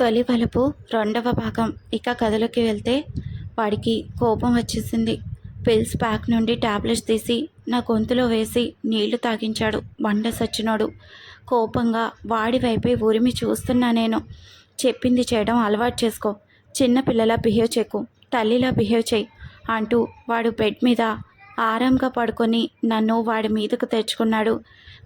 తొలి వలుపు రెండవ భాగం. ఇక కథలోకి వెళ్తే వాడికి కోపం వచ్చేసింది. పిల్స్ ప్యాక్ నుండి టాబ్లెట్స్ తీసి నా గొంతులో వేసి నీళ్ళు తాగించాడు బండ సచ్చినోడు. కోపంగా వాడి వైపే ఉరిమి చూస్తున్నా నేను. చెప్పింది చేయడం అలవాటు చేసుకో. చిన్నపిల్లలా బిహేవ్ చేయకు తల్లిలా బిహేవ్ చేయి అంటూ వాడు బెడ్ మీద ఆరాంగా పడుకొని నన్ను వాడి మీదకు తెచ్చుకున్నాడు.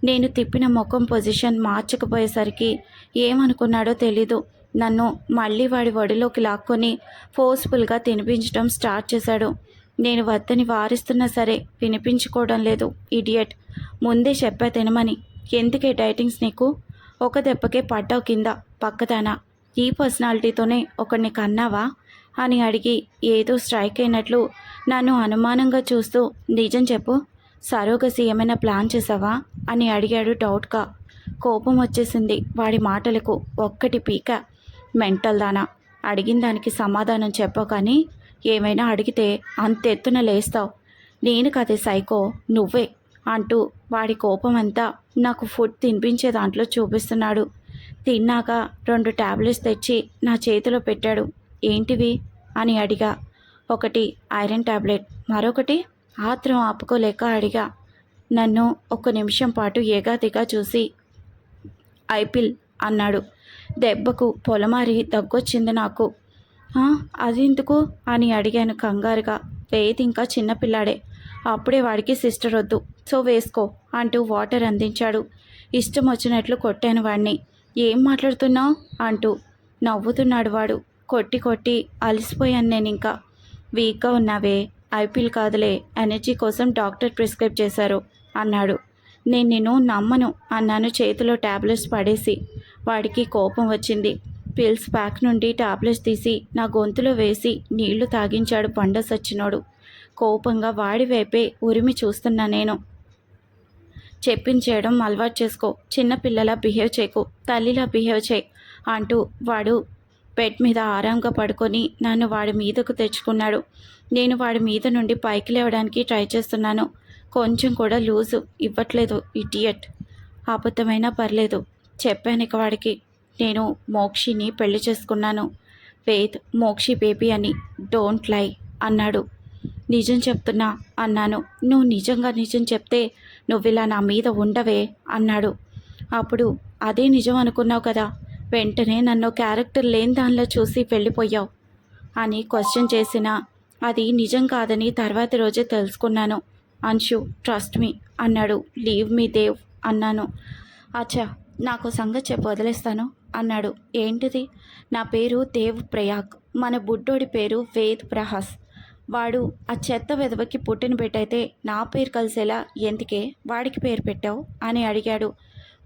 నేను తిప్పిన ముఖం పొజిషన్ మార్చకపోయేసరికి ఏమనుకున్నాడో తెలీదు. నన్ను మళ్ళీ వాడి ఒడిలోకి లాక్కొని ఫోర్స్ఫుల్గా తినిపించడం స్టార్ట్ చేశాడు. నేను వద్దని వారిస్తున్నా సరే వినిపించుకోవడం లేదు ఇడియట్ ముందే చెప్పా తినమని. ఎందుకే డైటింగ్స్ నీకు? ఒక దెబ్బకే పడ్డావు కింద పక్కదానా. ఈ పర్సనాలిటీతోనే ఒకడిని కన్నావా? అని అడిగి ఏదో స్ట్రైక్ అయినట్లు నన్ను అనుమానంగా చూస్తూ నిజం చెప్పు సరోగసి ఏమైనా ప్లాన్ చేసావా అని అడిగాడు డౌట్గా. కోపం వచ్చేసింది వాడి మాటలకు ఒక్కటి పీక. మెంటల్ దానా. అడిగిన దానికి సమాధానం చెప్పవు కానీ ఏమైనా అడిగితే అంతెత్తున లేస్తావు. నేను కదే సైకో నువ్వే అంటూ వాడి కోపం అంతా నాకు ఫుడ్ తినిపించే దాంట్లో చూపిస్తున్నాడు. తిన్నాక రెండు ట్యాబ్లెట్స్ తెచ్చి నా చేతిలో పెట్టాడు. ఏంటివి? అని అడిగా. ఒకటి ఐరన్ టాబ్లెట్ మరొకటి ఆత్రం ఆపుకోలేక అడిగా. నన్ను ఒక నిమిషం పాటు ఏగాదిగా చూసి ఐపిల్ అన్నాడు. దెబ్బకు పొలమారి దగ్గొచ్చింది నాకు. అది ఎందుకు అని అడిగాను కంగారుగా. వేది ఇంకా చిన్నపిల్లాడే అప్పుడే వాడికి సిస్టర్ వద్దు. సో వేసుకో అంటూ వాటర్ అందించాడు. ఇష్టం వచ్చినట్లు కొట్టాను వాడిని ఏం మాట్లాడుతున్నావు? అంటూ. నవ్వుతున్నాడు వాడు. కొట్టి కొట్టి అలసిపోయాను నేను ఇంకా వీక్గా ఉన్నావే. ఐపీఎల్ కాదులే. ఎనర్జీ కోసం డాక్టర్ ప్రిస్క్రైబ్ చేశారు అన్నాడు. నేను నేను నమ్మను అన్నాను చేతిలో టాబ్లెట్స్ పడేసి. వాడికి కోపం వచ్చింది. పిల్స్ ప్యాక్ నుండి టాబ్లెట్స్ తీసి నా గొంతులో వేసి నీళ్ళు తాగించాడు పండ సచ్చినోడు. కోపంగా వాడి వైపే ఉరిమి చూస్తున్నా నేను. చెప్పించేయడం అలవాటు చేసుకో. చిన్నపిల్లలా బిహేవ్ చేయకు. తల్లిలా బిహేవ్ చేయి అంటూ వాడు బెడ్ మీద ఆరాంగా పడుకొని నన్ను వాడి మీదకు తెచ్చుకున్నాడు. నేను వాడి మీద నుండి పైకి లేవడానికి ట్రై చేస్తున్నాను. కొంచెం కూడా లూజు ఇవ్వట్లేదు ఇడియట్. అబద్ధమైనా పర్లేదు. చెప్పాను ఇక వాడికి. నేను మోక్షిని పెళ్ళి చేసుకున్నాను. వేద్ మోక్షి బేబీ అని డోంట్ లై అన్నాడు. నిజం చెప్తున్నా అన్నాను. నువ్వు నిజంగా నిజం చెప్తే నువ్వు ఇలా నా మీద ఉండవే అన్నాడు. అప్పుడు అదే నిజం అనుకున్నావు కదా. వెంటనే నన్ను క్యారెక్టర్ లేని దానిలో చూసి వెళ్ళిపోయావు అని క్వశ్చన్ చేసిన అది నిజం కాదని తర్వాతి రోజే తెలుసుకున్నాను. అంశు ట్రస్ట్ మీ అన్నాడు. లీవ్ మీ దేవ్ అన్నాను. అచ్చా నాకు సంగతి చెప్పి వదిలేస్తాను అన్నాడు. ఏంటిది? నా పేరు దేవ్ ప్రయాగ్. మన బుడ్డోడి పేరు వేద్ ప్రహాస్. వాడు ఆ చెత్త వెదవకి పుట్టిన బిడ్డైతే నా పేరు కలిసేలా ఎందుకే? వాడికి పేరు పెట్టావు? అని అడిగాడు.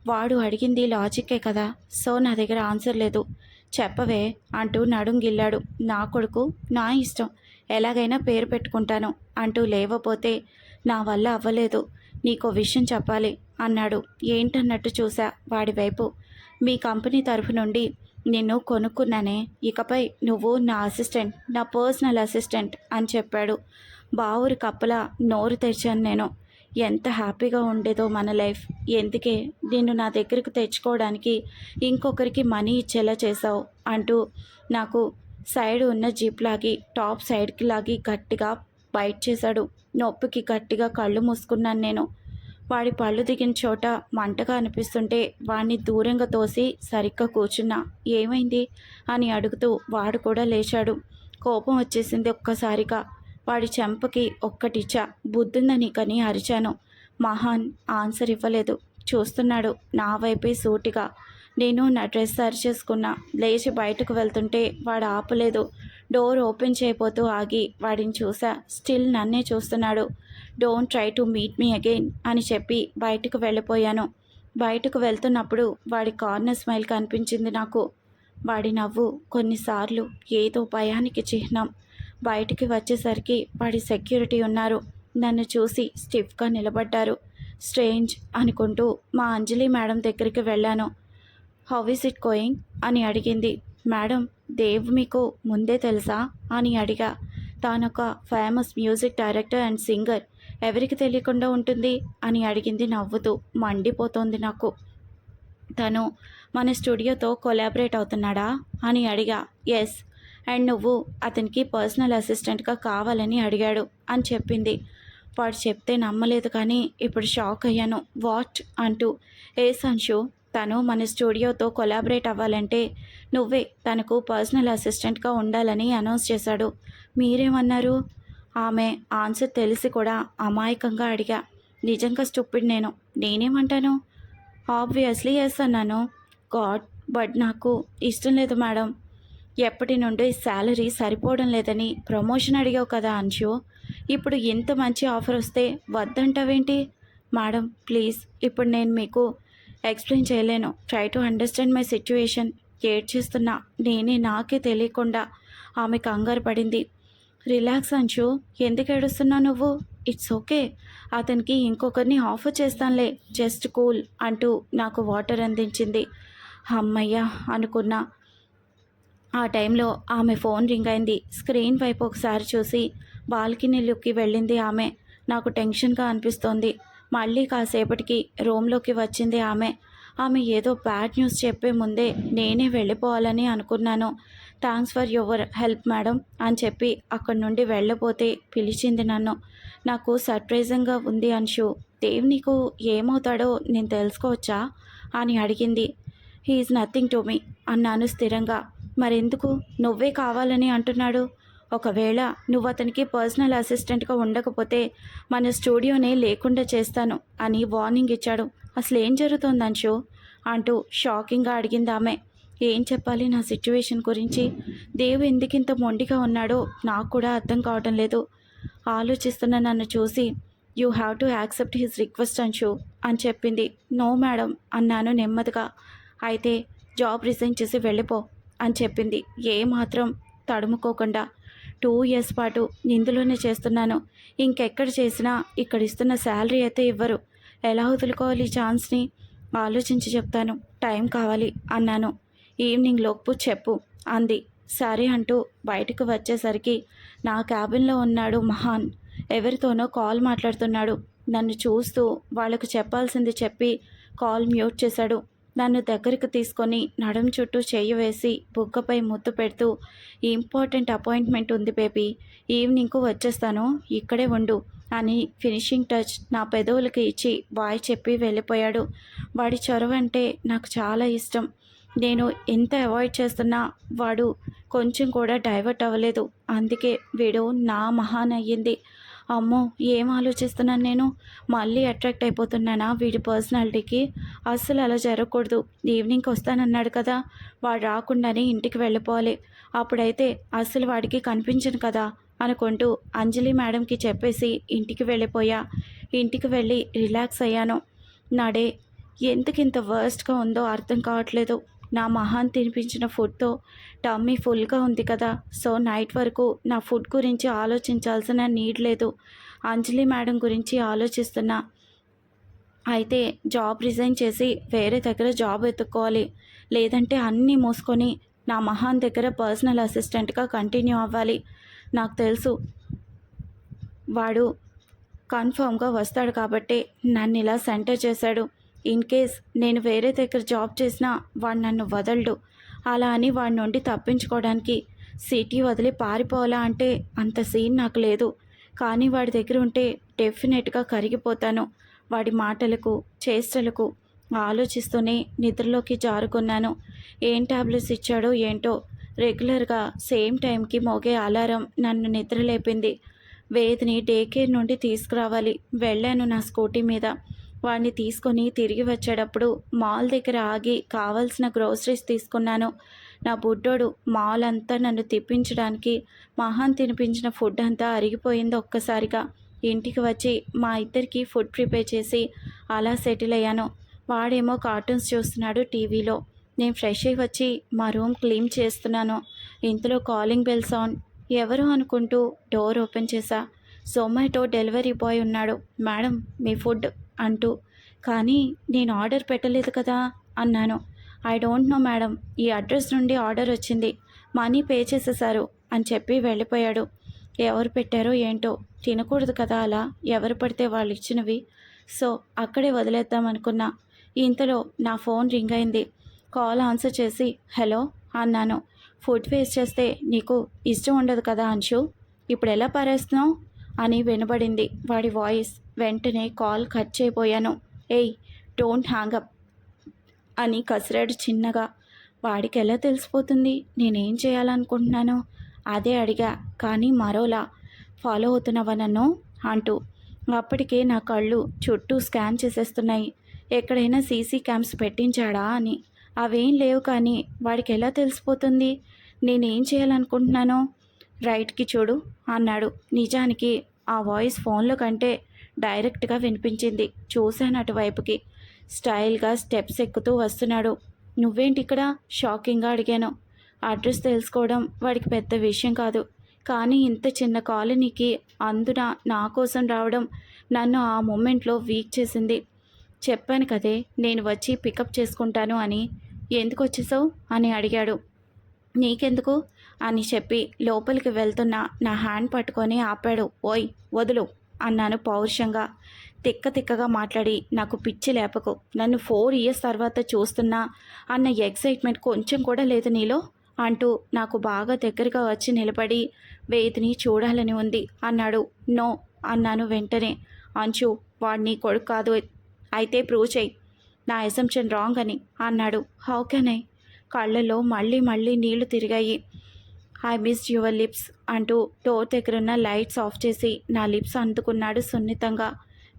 వాడు అడిగింది లాజిక్కే కదా. సో నా దగ్గర ఆన్సర్ లేదు. చెప్పవే అంటూ నడుంగిల్లాడు నా కొడుకు నా ఇష్టం. ఎలాగైనా పేరు పెట్టుకుంటాను అంటూ లేవపోతే నా వల్ల అవ్వలేదు. నీకో విషయం చెప్పాలి అన్నాడు. ఏంటన్నట్టు చూసా వాడి వైపు. మీ కంపెనీ తరఫు నుండి నిన్ను కొనుక్కున్నానే. ఇకపై నువ్వు నా అసిస్టెంట్ నా పర్సనల్ అసిస్టెంట్ అని చెప్పాడు. బావురి కప్పలా నోరు తెరిచాను నేను. ఎంత హ్యాపీగా ఉండేదో మన లైఫ్. ఎందుకే? నిన్ను నా దగ్గరకు తెచ్చుకోవడానికి ఇంకొకరికి మనీ ఇచ్చేలా చేసావు అంటూ నాకు సైడ్ ఉన్న జీప్ లాగి టాప్ సైడ్కి లాగి గట్టిగా బైట్ చేశాడు. నొప్పికి గట్టిగా కళ్ళు మూసుకున్నాను నేను. వాడి పళ్ళు దిగిన చోట మంటగా అనిపిస్తుంటే వాడిని దూరంగా తోసి సరిగ్గా కూర్చున్నా. ఏమైంది? అని అడుగుతూ వాడు కూడా లేచాడు. కోపం వచ్చేసింది ఒక్కసారిగా. వాడి చెంపకి ఒక్కటిచ్చా బుద్ధుందని కని అరిచాను. మహాన్ ఆన్సర్ ఇవ్వలేదు. చూస్తున్నాడు నా వైపే సూటిగా. నేను నా డ్రెస్ సరి చేసుకున్నా. లేచి బయటకు వెళ్తుంటే వాడు ఆపలేదు. డోర్ ఓపెన్ చేయబోతూ ఆగి వాడిని చూసా. స్టిల్ నన్నే చూస్తున్నాడు. Don't try to meet me again అని చెప్పి బయటకు వెళ్ళిపోయాను. బయటకు వెళ్తున్నప్పుడు వాడి కార్నర్ స్మైల్ కనిపించింది నాకు. వాడి నవ్వు కొన్నిసార్లు ఏదో భయానికి చిహ్నం. బయటికి వచ్చేసరికి వాడి సెక్యూరిటీ ఉన్నారు. నన్ను చూసి స్టిఫ్గా నిలబడ్డారు. స్ట్రేంజ్ అనుకుంటూ మా అంజలి మేడం దగ్గరికి వెళ్ళాను. How is it going? అని అడిగింది. మేడం దేవ్ మీకు ముందే తెలుసా? అని అడిగా. తానొక famous music director and singer. ఎవరికి తెలియకుండా ఉంటుంది? అని అడిగింది నవ్వుతూ. మండిపోతోంది నాకు. తను మన స్టూడియోతో కొలాబరేట్ అవుతున్నాడా? అని అడిగా. ఎస్. అండ్ నువ్వు అతనికి పర్సనల్ అసిస్టెంట్గా కావాలని అడిగాడు అని చెప్పింది. వాడు చెప్తే నమ్మలేదు కానీ ఇప్పుడు షాక్ అయ్యాను. వాట్? అంటూ. ఏ సంశు తను మన స్టూడియోతో కొలాబరేట్ అవ్వాలంటే నువ్వే తనకు పర్సనల్ అసిస్టెంట్గా ఉండాలని అనౌన్స్ చేశాడు. మీరేమన్నారు? ఆమె ఆన్సర్ తెలిసి కూడా అమాయకంగా అడిగా. నిజంగా స్టూపిడ్ నేను. నేనేమంటాను? ఆబ్వియస్లీ ఎస్ అన్నాను. గాడ్ బట్ నాకు ఇష్టం లేదు మేడం. ఎప్పటి నుండి శాలరీ సరిపోవడం లేదని ప్రమోషన్ అడిగావు కదా అంశు. ఇప్పుడు ఇంత మంచి ఆఫర్ వస్తే వద్దంటావేంటి? మేడం ప్లీజ్ ఇప్పుడు నేను మీకు ఎక్స్ప్లెయిన్ చేయలేను. Try to understand my situation ఏడ్చేస్తున్నా నేనే నాకే తెలియకుండా ఆమె కంగారు పడింది. రిలాక్స్ అంచు ఎందుకు ఏడుస్తున్నావు నువ్వు? It's okay. అతనికి ఇంకొకరిని ఆఫర్ చేస్తానులే. జస్ట్ కూల్ అంటూ నాకు వాటర్ అందించింది. అమ్మయ్య అనుకున్నా. ఆ టైంలో ఆమె ఫోన్ రింగ్ అయింది. స్క్రీన్ వైపు ఒకసారి చూసి బాల్కనీలోకి వెళ్ళింది ఆమె. నాకు టెన్షన్గా అనిపిస్తోంది. మళ్ళీ కాసేపటికి రూమ్లోకి వచ్చింది ఆమె. ఆమె ఏదో బ్యాడ్ న్యూస్ చెప్పే ముందే నేనే వెళ్ళిపోవాలని అనుకున్నాను. Thanks for your help madam అని చెప్పి అక్కడి నుండి వెళ్ళబోతే పిలిచింది నన్ను. నాకు సర్ప్రైజింగ్గా ఉంది అంశు. దేవ్ నీకు ఏమవుతాడో నేను తెలుసుకోవచ్చా? అని అడిగింది. హీఈస్ నథింగ్ టు మీ అన్నాను స్థిరంగా. మరెందుకు? నువ్వే కావాలని అంటున్నాడు. ఒకవేళ నువ్వు అతనికి పర్సనల్ అసిస్టెంట్గా ఉండకపోతే మన స్టూడియోనే లేకుండా చేస్తాను అని వార్నింగ్ ఇచ్చాడు. అసలు ఏం జరుగుతుంది అంశు? అంటూ షాకింగ్గా అడిగింది ఆమె. ఏం చెప్పాలి నా సిచ్యువేషన్ గురించి? దేవు ఎందుకింత మొండిగా ఉన్నాడో నాకు కూడా అర్థం కావటం లేదు. ఆలోచిస్తున్న నన్ను చూసి you have to accept his request Anshu అని చెప్పింది. నో మేడం అన్నాను నెమ్మదిగా. అయితే జాబ్ రిజైన్ చేసి వెళ్ళిపో అని చెప్పింది. ఏమాత్రం తడుముకోకుండా. టూ ఇయర్స్ పాటు ఇందులోనే చేస్తున్నాను. ఇంకెక్కడ చేసినా ఇక్కడ ఇస్తున్న శాలరీ అయితే ఇవ్వరు. ఎలా వదులుకోవాలి ఈ ఛాన్స్ని? ఆలోచించి చెప్తాను. టైం కావాలి అన్నాను. ఈవినింగ్ లోపు చెప్పు అంది. సరే అంటూ బయటకు వచ్చేసరికి నా క్యాబిన్లో ఉన్నాడు మహాన్. ఎవరితోనో కాల్ మాట్లాడుతున్నాడు. నన్ను చూస్తూ వాళ్ళకు చెప్పాల్సింది చెప్పి కాల్ మ్యూట్ చేశాడు. నన్ను దగ్గరికి తీసుకొని నడుం చుట్టూ చేయి వేసి బుగ్గపై ముద్దు పెడుతూ ఇంపార్టెంట్ అపాయింట్మెంట్ ఉంది బేబీ ఈవినింగ్కు వచ్చేస్తాను ఇక్కడే ఉండు అని ఫినిషింగ్ టచ్ నా పెదవులకి ఇచ్చి బాయ్ చెప్పి వెళ్ళిపోయాడు. వాడి చొరవ అంటే నాకు చాలా ఇష్టం. నేను ఎంత అవాయిడ్ చేస్తున్నా వాడు కొంచెం కూడా డైవర్ట్ అవ్వలేదు. అందుకే వీడు నా మహాన్ అయ్యింది. అమ్మో ఏం ఆలోచిస్తున్నాను నేను? మళ్ళీ అట్రాక్ట్ అయిపోతున్నానా వీడి పర్సనాలిటీకి? అస్సలు అలా జరగకూడదు. ఈవినింగ్కి వస్తానన్నాడు కదా. వాడు రాకుండానే ఇంటికి వెళ్ళిపోవాలి. అప్పుడైతే అస్సలు వాడికి కనిపించను కదా అనుకుంటూ అంజలి మేడంకి చెప్పేసి ఇంటికి వెళ్ళిపోయా. ఇంటికి వెళ్ళి రిలాక్స్ అయ్యాను. నాడే ఎందుకు ఇంత వర్స్ట్గా ఉందో అర్థం కావట్లేదు. నా మహాన్ తినిపించిన ఫుడ్తో టమ్మీ ఫుల్గా ఉంది కదా. సో నైట్ వరకు నా ఫుడ్ గురించి ఆలోచించాల్సిన నీడ్ లేదు. అంజలి మేడం గురించి ఆలోచిస్తున్నా. అయితే జాబ్ రిజైన్ చేసి వేరే దగ్గర జాబ్ వెతుక్కోవాలి. లేదంటే అన్నీ మూసుకొని నా మహాన్ దగ్గర పర్సనల్ అసిస్టెంట్గా కంటిన్యూ అవ్వాలి. నాకు తెలుసు. వాడు కన్ఫర్మ్గా వస్తాడు కాబట్టి నన్ను ఇలా సెంటర్ చేశాడు. ఇన్ కేస్ నేను వేరే దగ్గర జాబ్ చేసినా వాడు నన్ను వదలడు. అలా అని వాడి నుండి తప్పించుకోవడానికి సిటీ వదిలి పారిపోవాలా అంటే అంత సీన్ నాకు లేదు. కానీ వాడి దగ్గర ఉంటే డెఫినెట్గా కరిగిపోతాను. వాడి మాటలకు చేష్టలకు ఆలోచిస్తూనే నిద్రలోకి జారుకున్నాను. ఏం ట్యాబ్లెట్స్ ఇచ్చాడో ఏంటో రెగ్యులర్గా సేమ్ టైంకి మోగే అలారం నన్ను నిద్రలేపింది. వేదిని డే కేర్ నుండి తీసుకురావాలి. వెళ్ళాను నా స్కూటీ మీద. వాడిని తీసుకొని తిరిగి వచ్చేటప్పుడు మాల్ దగ్గర ఆగి కావాల్సిన గ్రోసరీస్ తీసుకున్నాను. నా బుడ్డోడు మాల్ అంతా నన్ను తిప్పించడానికి మహాన్ తినిపించిన ఫుడ్ అంతా అరిగిపోయింది ఒక్కసారిగా. ఇంటికి వచ్చి మా ఇద్దరికి ఫుడ్ ప్రిపేర్ చేసి అలా సెటిల్ అయ్యాను. వాడేమో కార్టూన్స్ చూస్తున్నాడు టీవీలో. నేను ఫ్రెష్ అయ్యి వచ్చి మా రూమ్ క్లీన్ చేస్తున్నాను. ఇంతలో కాలింగ్ బెల్ సౌండ్ ఎవరు అనుకుంటూ డోర్ ఓపెన్ చేశా. జొమాటో డెలివరీ బాయ్ ఉన్నాడు. మేడం మీ ఫుడ్ అంటూ కానీ నేను ఆర్డర్ పెట్టలేదు కదా అన్నాను. ఐ డోంట్ నో మేడం ఈ అడ్రస్ నుండి ఆర్డర్ వచ్చింది. మనీ పే చేసేసారు అని చెప్పి వెళ్ళిపోయాడు. ఎవరు పెట్టారో ఏంటో తినకూడదు కదా అలా. ఎవరు పడితే వాళ్ళు ఇచ్చినవి. సో అక్కడే వదిలేద్దాం అనుకున్నా. ఇంతలో నా ఫోన్ రింగ్ అయింది. కాల్ ఆన్సర్ చేసి హలో అన్నాను. ఫుడ్ వేస్ట్ చేస్తే నీకు ఇష్టం ఉండదు కదా అంశు. ఇప్పుడు ఎలా పారేస్తున్నావు? అని వినబడింది వాడి వాయిస్. వెంటనే కాల్ కట్ చేయబోయాను. ఏయ్ డోంట్ హ్యాంగప్ అని కసిరాడు చిన్నగా. వాడికి ఎలా తెలిసిపోతుంది? నేనేం చేయాలనుకుంటున్నానో? అదే అడిగా. కానీ మరోలా ఫాలో అవుతున్నావా నన్ను? అంటూ. అప్పటికే నా కళ్ళు చుట్టూ స్కాన్ చేసేస్తున్నాయి. ఎక్కడైనా సీసీ క్యామ్స్ పెట్టించాడా అని. అవేం లేవు కానీ వాడికి ఎలా తెలిసిపోతుంది? నేనేం చేయాలనుకుంటున్నానో? రైట్కి చూడు అన్నాడు. నిజానికి ఆ వాయిస్ ఫోన్లో కంటే డైరెక్ట్గా వినిపించింది. చూశాను అటువైపుకి. స్టైల్గా స్టెప్స్ ఎక్కుతూ వస్తున్నాడు. నువ్వేంటి ఇక్కడ? షాకింగ్గా అడిగాను. అడ్రస్ తెలుసుకోవడం వాడికి పెద్ద విషయం కాదు. కానీ ఇంత చిన్న కాలనీకి అందున నా కోసం రావడం నన్ను ఆ మూమెంట్లో వీక్ చేసింది. చెప్పాను కదే నేను వచ్చి పికప్ చేసుకుంటాను అని. ఎందుకు వచ్చేసావు? అని అడిగాడు. నీకెందుకు? అని చెప్పి లోపలికి వెళ్తున్న నా హ్యాండ్ పట్టుకొని ఆపాడు. ఓయ్ వదులు. అన్నాను పౌరుషంగా. తిక్క తిక్కగా మాట్లాడి నాకు పిచ్చి లేపకు. నన్ను ఫోర్ ఇయర్స్ తర్వాత చూస్తున్నా. అన్న ఎక్సైట్మెంట్ కొంచెం కూడా లేదు నీలో? అంటూ నాకు బాగా దగ్గరగా వచ్చి నిలబడి వేదిని చూడాలని ఉంది అన్నాడు. నో అన్నాను వెంటనే. అంచు వాడిని కొడుకు కాదు. అయితే ప్రూవ్ చేయి. నా ఎసంప్షన్ రాంగ్ అని అన్నాడు. హౌ కెన్ ఐ కళ్ళలో మళ్ళీ మళ్ళీ నీళ్ళు తిరిగాయి. ఐ మిస్ యువర్ లిప్స్ అంటూ డోర్ దగ్గరున్న లైట్స్ ఆఫ్ చేసి నా లిప్స్ అందుకున్నాడు సున్నితంగా.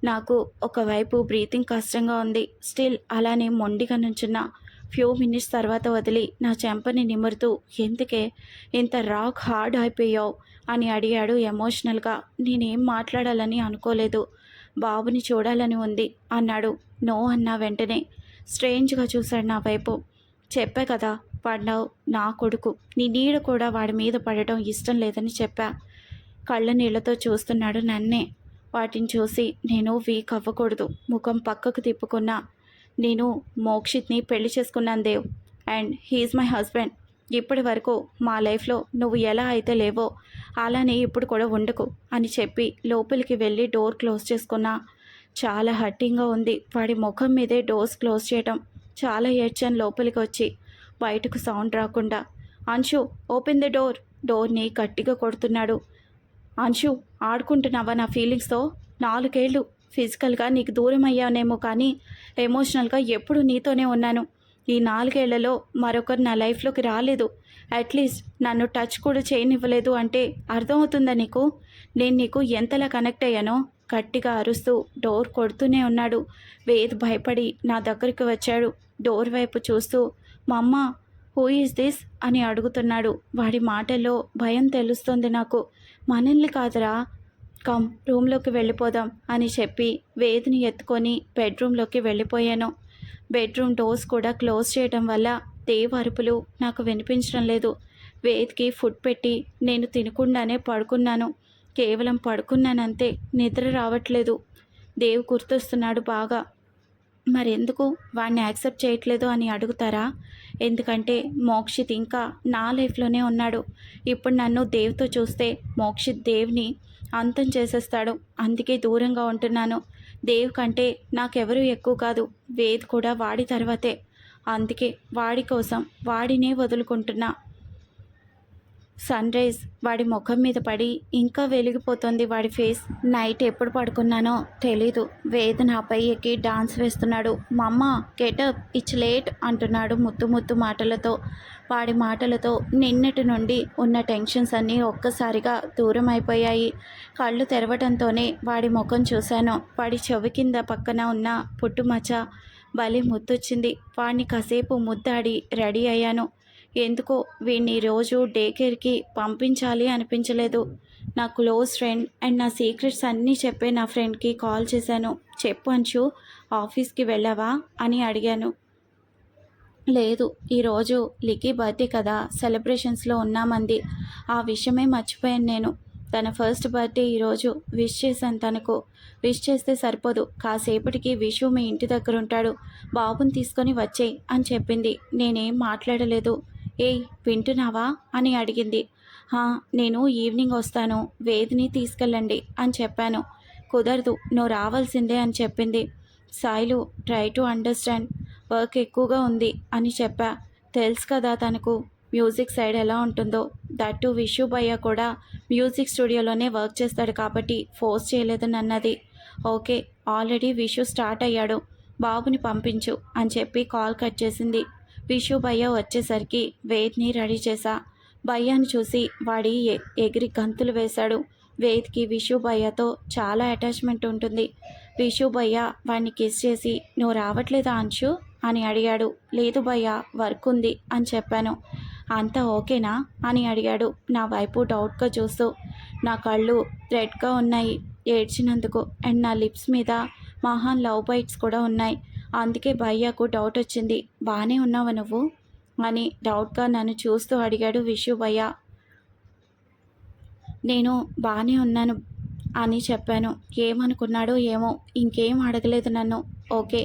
నాకు ఒకవైపు బ్రీతింగ్ కష్టంగా ఉంది. స్టిల్ అలానే మొండిగా నుంచున్న ఫ్యూ మినిట్స్ తర్వాత వదిలి నా చెంపని నిమురుతూ ఎందుకే? ఇంత రాక్ హార్డ్ అయిపోయావు? అని అడిగాడు ఎమోషనల్గా. నేనేం మాట్లాడాలని అనుకోలేదు. బాబుని చూడాలని ఉంది అన్నాడు. నో అన్న వెంటనే. స్ట్రేంజ్గా చూశాడు నా వైపు. చెప్పే కదా పడ్డావు. నా కొడుకు. నీ నీడ కూడా వాడి మీద పడటం ఇష్టం లేదని చెప్పా. కళ్ళ నీళ్ళతో చూస్తున్నాడు నన్నే. వాటిని చూసి నేను వీక్ అవ్వకూడదు. ముఖం పక్కకు తిప్పుకున్నా. నేను మోక్షిత్ని పెళ్ళి చేసుకున్నాను Dev. And he is my husband. ఇప్పటి వరకు మా లైఫ్లో నువ్వు ఎలా అయితే లేవో అలానే ఇప్పుడు కూడా ఉండకు అని చెప్పి లోపలికి వెళ్ళి డోర్ క్లోజ్ చేసుకున్నా. చాలా హట్టింగ్గా ఉంది. వాడి ముఖం మీదే డోర్స్ క్లోజ్ చేయటం. చాలా ఏడ్చాను లోపలికి వచ్చి. బయటకు సౌండ్ రాకుండా అంశు ఓపెన్ ద డోర్. డోర్ని గట్టిగా కొడుతున్నాడు. అంశు ఆడుకుంటున్నావా నా ఫీలింగ్స్తో? నాలుగేళ్ళు. ఫిజికల్గా నీకు దూరం అయ్యానేమో కానీ ఎమోషనల్గా ఎప్పుడు నీతోనే ఉన్నాను. ఈ నాలుగేళ్ళలో మరొకరు నా లైఫ్లోకి రాలేదు. అట్లీస్ట్ నన్ను టచ్ కూడా చేయనివ్వలేదు అంటే అర్థమవుతుందా నీకు? నేను నీకు ఎంతలా కనెక్ట్ అయ్యానో? గట్టిగా అరుస్తూ డోర్ కొడుతూనే ఉన్నాడు. వేద్ భయపడి నా దగ్గరికి వచ్చాడు. డోర్ వైపు చూస్తూ మా అమ్మ హూ ఈజ్ దిస్? అని అడుగుతున్నాడు. వాడి మాటల్లో భయం తెలుస్తుంది నాకు. మనల్ని కాదురా. కమ్ రూమ్లోకి వెళ్ళిపోదాం అని చెప్పి వేదిని ఎత్తుకొని బెడ్రూమ్లోకి వెళ్ళిపోయాను. బెడ్రూమ్ డోర్స్ కూడా క్లోజ్ చేయడం వల్ల దేవరుపులు నాకు వినిపించడం లేదు. వేద్కి ఫుడ్ పెట్టి నేను తినకుండానే పడుకున్నాను. కేవలం పడుకున్నానంతే నిద్ర రావట్లేదు. దేవ్ గుర్తొస్తున్నాడు బాగా. మరి ఎందుకు వాడిని యాక్సెప్ట్ చేయట్లేదు అని అడుగుతారా? ఎందుకంటే మోక్షిత్ ఇంకా నా లైఫ్లోనే ఉన్నాడు. ఇప్పుడు నన్ను దేవ్తో చూస్తే మోక్షిత్ దేవ్ని అంతం చేసేస్తాడు. అందుకే దూరంగా ఉంటున్నాను. దేవ్ కంటే నాకెవరూ ఎక్కువ కాదు. వేద్ కూడా వాడి తర్వాతే. అందుకే వాడి కోసం వాడినే వదులుకుంటున్నా. సన్ రైజ్ వాడి ముఖం మీద పడి ఇంకా వెలిగిపోతుంది వాడి ఫేస్. నైట్ ఎప్పుడు పడుకున్నానో తెలీదు. వేద నాపై ఎక్కి డాన్స్ వేస్తున్నాడు. మమ్మ గెటప్ ఇట్స్ లేట్ అంటున్నాడు ముత్తు ముత్తు మాటలతో. వాడి మాటలతో నిన్నటి నుండి ఉన్న టెన్షన్స్ అన్నీ ఒక్కసారిగా దూరం అయిపోయాయి. కళ్ళు తెరవటంతోనే వాడి ముఖం చూశాను. వాడి చెవి కింద పక్కన ఉన్న పుట్టుమచ్చ భలే ముద్దొచ్చింది. వాడిని కాసేపు ముద్దాడి రెడీ అయ్యాను. ఎందుకో వీడిని రోజు డే కేర్కి పంపించాలి అనిపించలేదు. నా క్లోజ్ ఫ్రెండ్ అండ్ నా సీక్రెట్స్ అన్నీ చెప్పే నా ఫ్రెండ్కి కాల్ చేశాను. చెప్పు అంచు ఆఫీస్కి వెళ్ళావా? అని అడిగాను. లేదు ఈరోజు లికీ బర్త్డే కదా సెలబ్రేషన్స్లో ఉన్నామంది. ఆ విషయమే మర్చిపోయాను నేను. తన ఫస్ట్ బర్త్డే ఈరోజు విష్ చేశాను తనకు. విష్ చేస్తే సరిపోదు కాసేపటికి విషు మీ ఇంటి దగ్గర ఉంటాడు బాబుని తీసుకొని వచ్చేయి అని చెప్పింది. నేనేం మాట్లాడలేదు. ఏయ్ వింటున్నావా? అని అడిగింది. నేను ఈవినింగ్ వస్తాను. వేదిని తీసుకెళ్ళండి అని చెప్పాను. కుదరదు నువ్వు రావాల్సిందే అని చెప్పింది. Sailu try to understand. Work ఎక్కువగా ఉంది అని చెప్పా. తెలుసు కదా తనకు మ్యూజిక్ సైడ్ ఎలా ఉంటుందో. దట్ టు విషు భయ్య కూడా మ్యూజిక్ స్టూడియోలోనే వర్క్ చేస్తాడు కాబట్టి ఫోర్స్ చేయలేదు నన్నది ఓకే ఆల్రెడీ విషు స్టార్ట్ అయ్యాడు. బాబుని పంపించు అని చెప్పి కాల్ కట్ చేసింది. విషు భయ్య వచ్చేసరికి వేద్ని రెడీ చేశా. భయ్యాని చూసి వాడి ఎ- ఎగిరి గంతులు వేశాడు. వేద్కి విషు భయ్యతో చాలా అటాచ్మెంట్ ఉంటుంది. విషు భయ్య వాడిని కిస్ చేసి నువ్వు రావట్లేదా అంశు? అని అడిగాడు. లేదు భయ్య వర్క్ ఉంది అని చెప్పాను. అంతా ఓకేనా? అని అడిగాడు. నా వైపు డౌట్గా చూస్తూ నా కళ్ళు రెడ్గా ఉన్నాయి ఏడ్చినందుకు అండ్ నా లిప్స్ మీద మహాన్ లవ్ బైట్స్ కూడా ఉన్నాయి. అందుకే భయ్యకు డౌట్ వచ్చింది. బాగానే ఉన్నావా నువ్వు? అని డౌట్గా నన్ను చూస్తూ అడిగాడు విషు భయ్య. నేను బాగానే ఉన్నాను అని చెప్పాను. ఏమనుకున్నాడో ఏమో ఇంకేం అడగలేదు నన్ను. ఓకే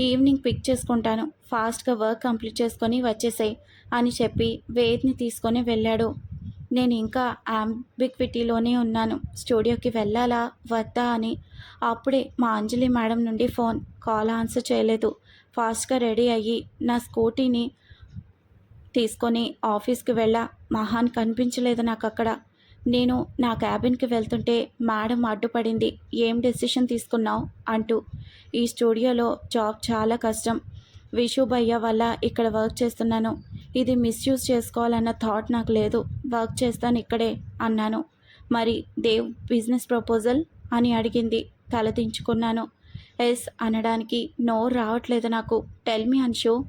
ఈవినింగ్ పిక్ చేసుకుంటాను. ఫాస్ట్గా వర్క్ కంప్లీట్ చేసుకొని వచ్చేసాయి అని చెప్పి వేద్ని తీసుకొని వెళ్ళాడు. నేను ఇంకా అంబిక్విటీలోనే ఉన్నాను. స్టూడియోకి వెళ్ళాలా? వద్దా అని. అప్పుడే మా అంజలి మేడం నుండి ఫోన్. కాల్ ఆన్సర్ చేయలేదు. ఫాస్ట్గా రెడీ అయ్యి నా స్కూటీని తీసుకొని ఆఫీస్కి వెళ్ళా. మహాన్ కనిపించలేదు నాకు అక్కడ నేను నా క్యాబిన్కి వెళ్తుంటే మేడం అడ్డుపడింది. ఏం డెసిషన్ తీసుకున్నావు? అంటూ. ఈ స్టూడియోలో జాబ్ చాలా కష్టం. విషుభయ్య వల్ల ఇక్కడ వర్క్ చేస్తున్నాను. ఇది మిస్యూజ్ చేసుకోవాలన్న థాట్ నాకు లేదు. వర్క్ చేస్తాను ఇక్కడే అన్నాను. మరి దేవ్ బిజినెస్ ప్రపోజల్ అని అడిగింది. తలదించుకున్నాను ఎస్ అనడానికి నో రావట్లేదు నాకు. టెల్ మీ అన్షు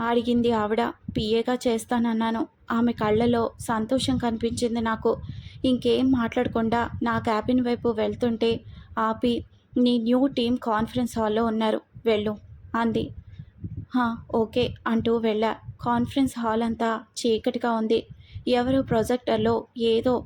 అడిగింది ఆవిడ. పిఏగా చేస్తానన్నాను. ఆమె కళ్ళలో సంతోషం కనిపించింది నాకు. ఇంకేం మాట్లాడకుండా నా క్యాబిన్ వైపు వెళ్తుంటే ఆపి నీ న్యూ టీమ్ కాన్ఫరెన్స్ హాల్లో ఉన్నారు. వెళ్ళు అంది. ఓకే అంటూ వెళ్ళా. కాన్ఫరెన్స్ హాల్ అంతా చీకటిగా ఉంది. ఎవరు ప్రొజెక్టర్లో ఏదో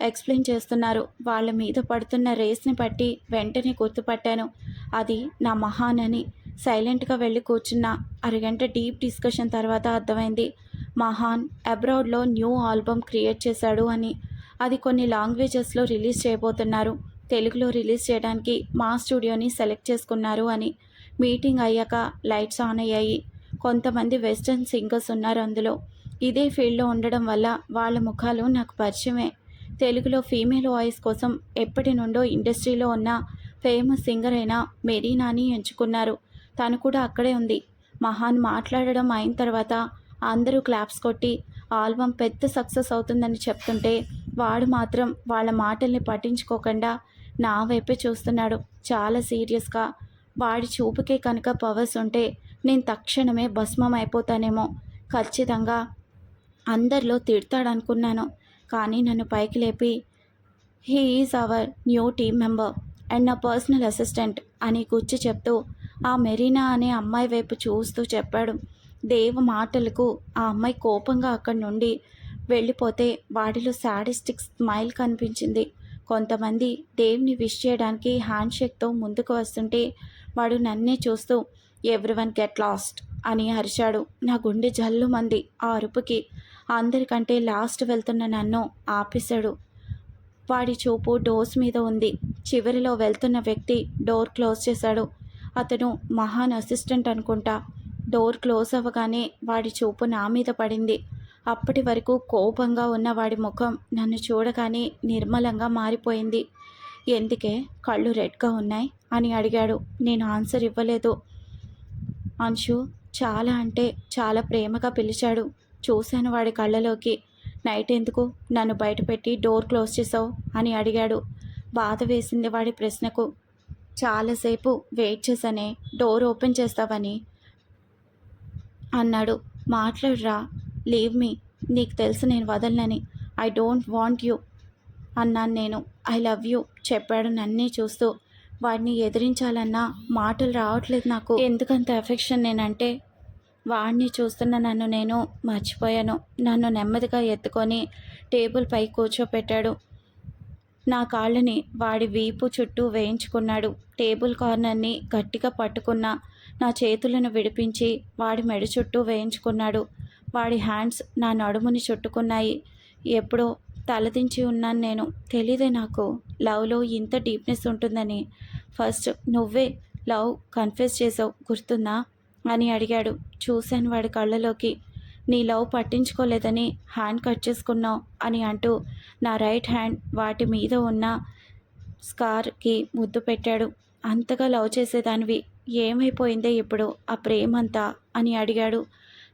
ఎక్స్ప్లెయిన్ చేస్తున్నారు. వాళ్ళ మీద పడుతున్న రేస్ని బట్టి వెంటనే గుర్తుపట్టాను. అది నా మహాన్ అని సైలెంట్గా వెళ్ళి కూర్చున్న అరగంట డీప్ డిస్కషన్ తర్వాత అర్థమైంది. మహాన్ అబ్రాడ్లో న్యూ ఆల్బమ్ క్రియేట్ చేశాడు అని. అది కొన్ని లాంగ్వేజెస్లో రిలీజ్ చేయబోతున్నారు. తెలుగులో రిలీజ్ చేయడానికి మా స్టూడియోని సెలెక్ట్ చేసుకున్నారు అని. మీటింగ్ అయ్యాక లైట్స్ ఆన్ అయ్యాయి. కొంతమంది వెస్ట్రన్ సింగర్స్ ఉన్నారు అందులో. ఇదే ఫీల్డ్లో ఉండడం వల్ల వాళ్ళ ముఖాలు నాకు పరిచయమే. తెలుగులో ఫీమేల్ వాయిస్ కోసం ఎప్పటి నుండో ఇండస్ట్రీలో ఉన్న ఫేమస్ సింగర్ అయిన మెరీనాని ఎంచుకున్నారు. తను కూడా అక్కడే ఉంది. మహాన్ మాట్లాడడం అయిన తర్వాత అందరూ క్లాప్స్ కొట్టి ఆల్బమ్ పెద్ద సక్సెస్ అవుతుందని చెప్తుంటే వాడు మాత్రం వాళ్ళ మాటల్ని పట్టించుకోకుండా నా వైపే చూస్తున్నాడు. చాలా సీరియస్గా వాడి చూపుకే కనుక పవర్స్ ఉంటే నేను తక్షణమే భస్మం అయిపోతానేమో. ఖచ్చితంగా అందరిలో తిడతాడనుకున్నాను. కానీ నన్ను పైకి లేపి he is our new team member and నా పర్సనల్ అసిస్టెంట్ అని గుచ్చి చెప్తూ ఆ మెరీనా అనే అమ్మాయి వైపు చూస్తూ చెప్పాడు. దేవ్ మాటలకు ఆ అమ్మాయి కోపంగా అక్కడి నుండి వెళ్ళిపోతే వాడిలో సాడిస్టిక్ స్మైల్ కనిపించింది. కొంతమంది దేవ్ని విష్ చేయడానికి హ్యాండ్షేక్తో ముందుకు వస్తుంటే వాడు నన్నే చూస్తూ ఎవ్రీవన్ గెట్ లాస్ట్ అని అరిచాడు నా గుండె జల్లుమంది ఆ అరుపుకి. అందరికంటే లాస్ట్ వెళ్తున్న నన్ను ఆపేశాడు. వాడి చూపు డోర్స్ మీద ఉంది. చివరిలో వెళ్తున్న వ్యక్తి డోర్ క్లోజ్ చేశాడు. అతను మహాన్ అసిస్టెంట్ అనుకుంటా. డోర్ క్లోజ్ అవ్వగానే వాడి చూపు నా మీద పడింది. అప్పటి వరకు కోపంగా ఉన్న వాడి ముఖం నన్ను చూడగానే నిర్మలంగా మారిపోయింది. ఎందుకే కళ్ళు రెడ్గా ఉన్నాయి అని అడిగాడు. నేను ఆన్సర్ ఇవ్వలేదు. అంశు చాలా అంటే చాలా ప్రేమగా పిలిచాడు. చూశాను వాడి కళ్ళలోకి. నైట్ ఎందుకు నన్ను బయటపెట్టి డోర్ క్లోజ్ చేసావు అని అడిగాడు. బాధ వేసింది వాడి ప్రశ్నకు. చాలాసేపు వెయిట్ చేశానే డోర్ ఓపెన్ చేస్తావని అన్నాడు. మాట్లాడరా లీవ్ మీ. నీకు తెలుసు నేను వదలనని ఐ డోంట్ వాంట్ యూ. అన్నాను నేను. ఐ లవ్ యూ చెప్పాడు నన్నీ చూస్తూ. వాడిని ఎదిరించాలన్నా మాటలు రావట్లేదు నాకు. ఎందుకంత ఎఫెక్షన్ నేనంటే వాడిని చూస్తున్న నన్ను నేను మర్చిపోయాను. నన్ను నెమ్మదిగా ఎత్తుకొని టేబుల్ పై కూర్చోపెట్టాడు. నా కాళ్ళని వాడి వీపు చుట్టూ వేయించుకున్నాడు. టేబుల్ కార్నర్ని గట్టిగా పట్టుకున్న నా చేతులను విడిపించి వాడి మెడ చుట్టూ వేయించుకున్నాడు. వాడి హ్యాండ్స్ నా నడుముని చుట్టుకున్నాయి. ఎప్పుడో తలదించి ఉన్నాను నేను. తెలీదే నాకు. లవ్లో ఇంత డీప్నెస్ ఉంటుందని. ఫస్ట్ నువ్వే లవ్ కన్ఫెస్ చేసావు గుర్తుందా? అని అడిగాడు. చూశాను వాడి కళ్ళలోకి. నీ లవ్ పట్టించుకోలేదని హ్యాండ్ కట్ చేసుకున్నావు అని అంటూ నా రైట్ హ్యాండ్ వాటి మీద ఉన్న స్కార్కి ముద్దు పెట్టాడు. అంతగా లవ్ చేసేదానివి ఏమైపోయిందే ఇప్పుడు ఆ ప్రేమంతా అని అడిగాడు.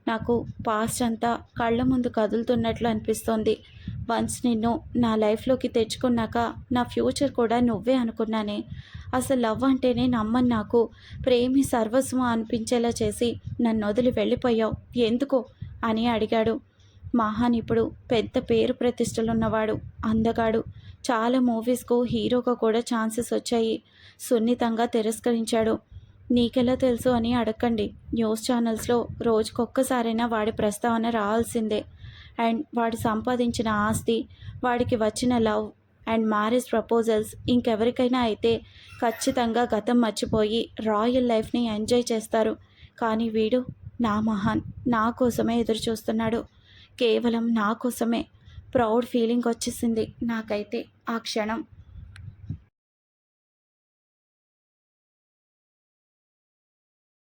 నాకు పాస్ట్ అంతా కళ్ళ ముందు కదులుతున్నట్లు అనిపిస్తోంది. వన్స్ నిన్ను నా లైఫ్లోకి తెచ్చుకున్నాక నా ఫ్యూచర్ కూడా నువ్వే అనుకున్నానే. అసలు లవ్ అంటేనే నమ్మని నాకు ప్రేమి సర్వస్వం అనిపించేలా చేసి నన్ను వదిలి వెళ్ళిపోయావు. ఎందుకు? అని అడిగాడు. మహాన్ ఇప్పుడు పెద్ద పేరు ప్రతిష్టలున్నవాడు అందగాడు. చాలా మూవీస్కు హీరోగా కూడా ఛాన్సెస్ వచ్చాయి. సున్నితంగా తిరస్కరించాడు. నీకెలా తెలుసు అని అడగండి. న్యూస్ ఛానల్స్లో రోజుకొక్కసారైనా వాడి ప్రస్తావన రావాల్సిందే. అండ్ వాడు సంపాదించిన ఆస్తి వాడికి వచ్చిన లవ్ అండ్ మ్యారేజ్ ప్రపోజల్స్ ఇంకెవరికైనా అయితే ఖచ్చితంగా గతం మర్చిపోయి రాయల్ లైఫ్ని ఎంజాయ్ చేస్తారు. కానీ వీడు నా మహాన్ నా కోసమే ఎదురు చూస్తున్నాడు కేవలం నా కోసమే ప్రౌడ్ ఫీలింగ్ వచ్చేసింది నాకైతే ఆ క్షణం.